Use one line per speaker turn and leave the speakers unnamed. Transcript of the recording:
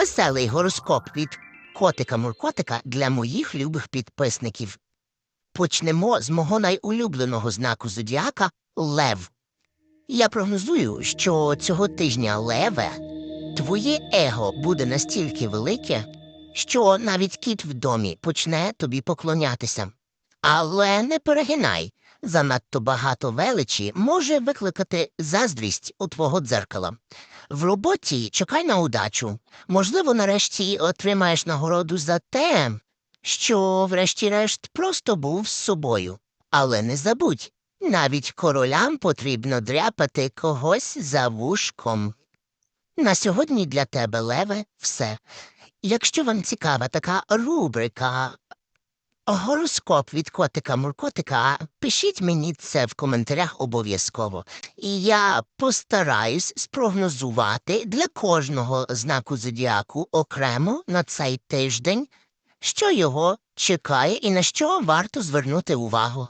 Веселий гороскоп від котика Муркотика для моїх любих підписників. Почнемо з мого найулюбленого знаку зодіака Лев. Я прогнозую, що цього тижня Леве твоє его буде настільки велике, що навіть кіт в домі почне тобі поклонятися. Але не перегинай. Занадто багато величі може викликати заздрість у твого дзеркала. В роботі чекай на удачу. Можливо, нарешті отримаєш нагороду за те, що, врешті-решт, просто був з собою. Але не забудь, навіть королям потрібно дряпати когось за вушком. На сьогодні для тебе, Леве, все. Якщо вам цікава така рубрика Гороскоп від котика Муркотика, пишіть мені це в коментарях обов'язково. І я постараюсь спрогнозувати для кожного знаку зодіаку окремо на цей тиждень, що його чекає і на що варто звернути увагу.